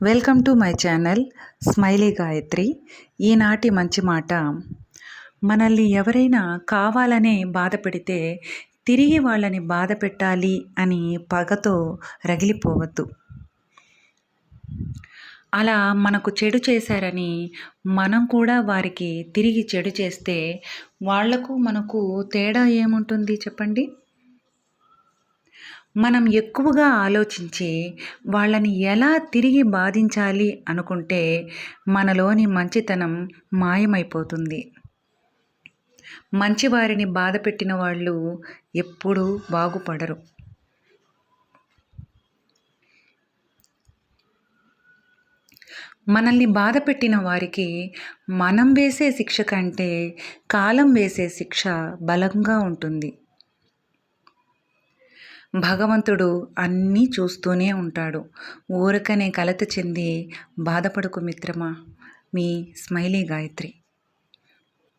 Welcome to my channel smiley Gayatri ఈనాటి మంచి మాట మనల్ని ఎవరైనా కావాలనే బాధ పెడితే తిరిగి వాళ్ళని బాధ పెట్టాలి అని పగతో రగిలిపోవద్దు. అలా మనకు చెడు చేశారని మనం కూడా వారికి తిరిగి చెడు చేస్తే వాళ్ళకు మనకు తేడా ఏముంటుంది చెప్పండి? మనం ఎక్కువగా ఆలోచించి వాళ్ళని ఎలా తిరిగి బాధించాలి అనుకుంటే మనలోని మంచితనం మాయమైపోతుంది. మంచివారిని బాధ పెట్టిన వాళ్ళు ఎప్పుడూ బాగుపడరు. మనల్ని బాధ పెట్టిన వారికి మనం వేసే శిక్ష కంటే కాలం వేసే శిక్ష బలంగా ఉంటుంది. భగవంతుడు అన్నీ చూస్తూనే ఉంటాడు. ఊరకనే కలత చెంది బాధపడుకు మిత్రమా? మీ స్మైలీ గాయత్రి.